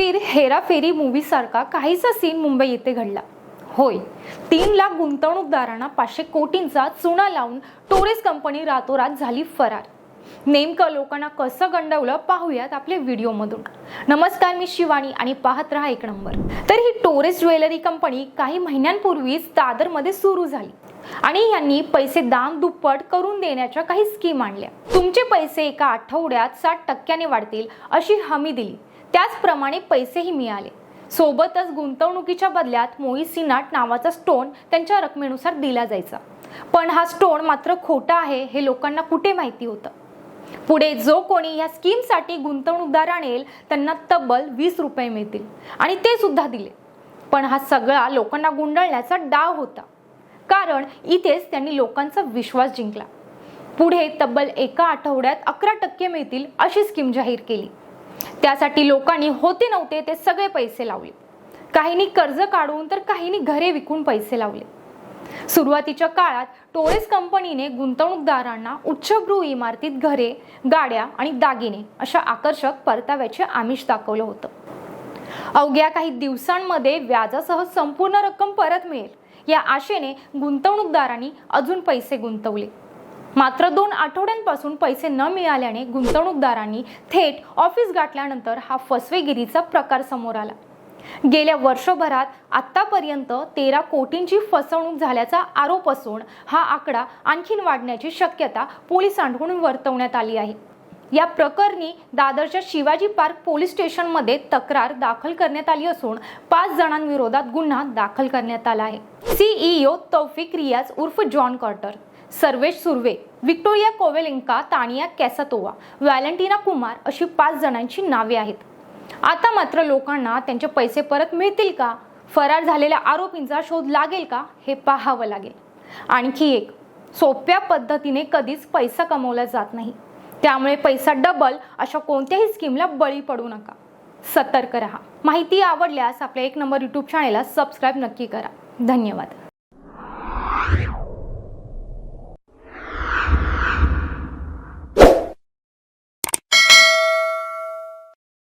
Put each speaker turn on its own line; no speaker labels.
फिर हेराफेरी मूवीसारखा काहीसा सीन मुंबई येथे घडला. होय तीन लाख गुंतवणूकदारांना पाचशे कोटींचा चुना लावून टोरेस कंपनी रातोरात झाली फरार. नेमकं लोकांना कसं गंडवलं पाहूयात आपल्या व्हिडिओमधून. नमस्कार मी शिवानी आणि पाहत रहा एक नंबर. तर ही टोरेस ज्वेलरी कंपनी काही महिन्यांपूर्वीच दादरमध्ये सुरू झाली आणि यांनी पैसे दाम दुप्पट करून देण्याच्या काही स्कीम आणल्या. तुमचे पैसे एका आठवड्यात साठ टक्क्याने वाढतील अशी हमी दिली. त्याचप्रमाणे पैसेही मिळाले. सोबतच गुंतवणुकीच्या बदल्यात मोई सिनाट नावाचा स्टोन त्यांच्या रकमेनुसार दिला जायचा. पण हा स्टोन मात्र खोटा आहे हे लोकांना कुठे माहिती होतं? पुढे जो कोणी या स्कीमसाठी गुंतवणूकदार आणेल त्यांना तब्बल वीस रुपये मिळतील. आणि ते सुद्धा दिले. पण हा सगळा लोकांना गुंडाळण्याचा डाव होता. कारण इथेच त्यांनी लोकांचा विश्वास जिंकला. पुढे तब्बल एका आठवड्यात अकरा टक्के मिळतील अशी स्कीम जाहीर केली. त्यासाठी लोकांनी होते नव्हते ते सगळे पैसे लावले. काहींनी कर्ज काढून तर काहींनी घरे विकून पैसे लावले. सुरुवातीच्या काळात टोरेस कंपनीने गुंतवणूकदारांना उच्चभ्रू इमारतीत घरे गाड्या आणि दागिने अशा आकर्षक परताव्याचे आमिष दाखवलं होतं. अवघ्या काही दिवसांमध्ये व्याजासह संपूर्ण रक्कम परत मिळेल. या आशेने गुंतवणूकदारांनी अजून पैसे गुंतवले. मात्र दोन आठवड्यांपासून पैसे न मिळाल्याने गुंतवणूकदारांनी थेट ऑफिस गाठल्यानंतर हा फसवेगिरीचा प्रकार समोर आला. गेल्या वर्षभरात आतापर्यंत तेरा कोटींची फसवणूक झाल्याचा आरोप असून हा आकडा आणखीन वाढण्याची शक्यता पोलिसांकडून वर्तवण्यात आली आहे. या प्रकरणी दादरच्या शिवाजी पार्क पोलीस स्टेशनमध्ये तक्रार दाखल करण्यात आली असून पाच जणांविरोधात गुन्हा दाखल करण्यात आला आहे. सीईओ तौफिक रियाज उर्फ John Carter. Sarvesh Surve Victoria Kovelinka Tania Kasatova Valentina Kumar अशी पाच जणांची नावे आहेत. आता मात्र लोकांना त्यांचे पैसे परत मिळतील का? फरार झालेल्या आरोपींचा शोध लागेल का? हे पाहावं लागेल. आणखी एक सोप्या पद्धतीने कधीच पैसा कमवला जात नाही. त्यामुळे पैसा डबल अशा कोणत्याही स्कीमला बळी पडू नका. सतर्क रहा. माहिती आवडल्यास आपल्या एक नंबर यूट्यूब चॅनेलला सबस्क्राईब नक्की करा. धन्यवाद.